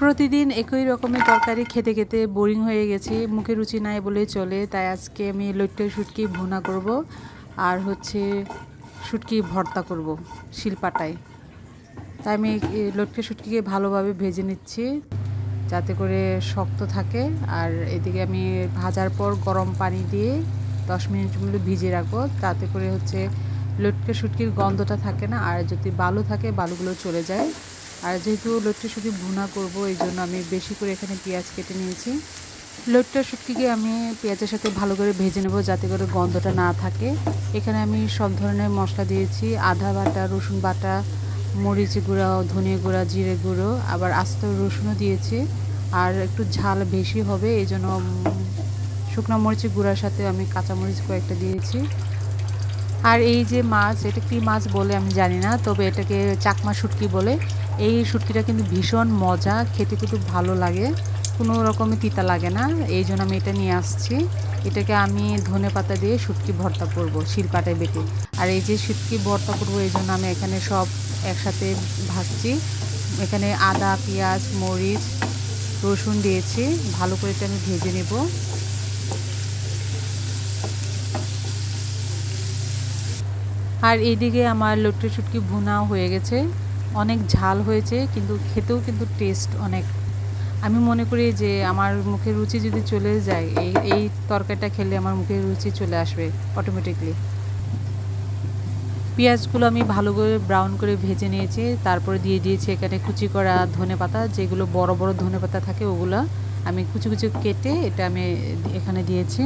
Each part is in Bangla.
প্রতিদিন একই রকমের তরকারি খেতে খেতে বোরিং হয়ে গেছি। মুখে রুচি নাই বলে চলে, তাই আজকে আমি লইট্টে শুটকি ভুনা করব আর হচ্ছে শুটকি ভর্তা করব শিলপাটায়। তাই আমি লটকে শুটকিকে ভালোভাবে ভেজে নিচ্ছি যাতে করে শক্ত থাকে। আর এদিকে আমি ভাজার পর গরম পানি দিয়ে দশ মিনিট মতো ভিজিয়ে রাখব। তাতে করে হচ্ছে লটকে শুটকির গন্ধটা থাকে না, আর যদি বালু থাকে, বালুগুলো চলে যায়। আর যেহেতু লটকে শুটকি ভুনা করব, এই জন্য আমি বেশি করে এখানে পেঁয়াজ কেটে নিয়েছি। লোটটা শুটকিকে আমি পেঁয়াজের সাথে ভালো করে ভেজে নেব যাতে করে গন্ধটা না থাকে। এখানে আমি সব ধরনের মশলা দিয়েছি, আদা বাটা, রসুন বাটা, মরিচ গুঁড়া ধনে গুঁড়া, জিরে গুঁড়ো, আবার আস্ত রসুনও দিয়েছি। আর একটু ঝাল বেশি হবে, এই জন্য শুকনো মরিচের গুঁড়ার সাথে আমি কাঁচামরিচ কয়েকটা দিয়েছি। আর এই যে মাছ, এটা কি মাছ বলে আমি জানি না, তবে এটাকে চাকমা শুটকি বলে। এই শুটকিটা কিন্তু ভীষণ মজা, খেতে কিন্তু ভালো লাগে, কোনো রকমের তিতা লাগে না। এই জন্য আমি এটা নিয়ে আসছি। এটাকে আমি ধনে পাতা দিয়ে শুটকি ভর্তা করব, শিলপাটায় বেটে। আর এই যে শুটকি ভর্তা করব, এই জন্য আমি এখানে সব একসাথে ভাজছি। এখানে আদা, পেঁয়াজ, মরিচ, রসুন দিয়েছি। ভালো করে এটা আমি ভেজে নেব। আর এইদিকে আমার লট্টু শুটকি ভুনাও হয়ে গেছে। অনেক ঝাল হয়েছে, কিন্তু খেতেও কিন্তু টেস্ট অনেক। আমি মনে করি যে আমার মুখে রুচি যদি চলে যায়, এই এই তরকারিটা খেলে আমার মুখে রুচি চলে আসবে অটোমেটিকলি পেঁয়াজগুলো আমি ভালো করে ব্রাউন করে ভেজে নিয়েছি, তারপরে দিয়ে দিয়েছি এখানে কুচি করা ধনে পাতা, যেগুলো বড় বড় ধনে পাতা থাকে ওগুলো। আমি কুচি কুচি কেটে এটা আমি এখানে দিয়েছি।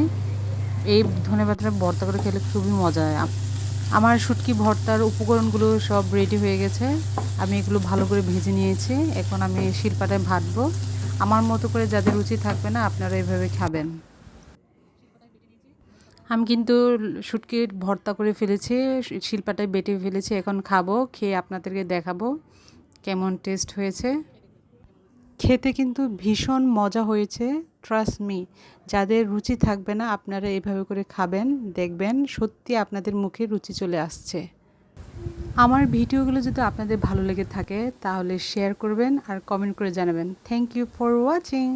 এই ধনে পাতাটা ভর্তা করে খেলে খুবই মজা হয়। আমার শুটকি, ভর্তার উপকরণগুলো সব রেডি হয়ে গেছে। আমি এগুলো ভালো করে ভেজে নিয়েছি। এখন আমি শিলপাটায় ভাজবো। আমার মতো করে যাদের রুচি থাকবে না, আপনারা এভাবে খাবেন। আমি কিন্তু শুটকির ভর্তা করে ফেলেছি, শিলপাটায় বেটে ফেলেছি। এখন খাব, খেয়ে আপনাদেরকে দেখাবো কেমন টেস্ট হয়েছে। খেতে কিন্তু ভীষণ মজা হয়েছে ট্রাস্ট মি যাদের রুচি থাকবে না, আপনারা এভাবে করে খাবেন, দেখবেন সত্যি আপনাদের মুখে রুচি চলে আসছে। আমার ভিডিওগুলো যদি আপনাদের ভালো লেগে থাকে, তাহলে শেয়ার করবেন আর কমেন্ট করে জানাবেন। Thank you for watching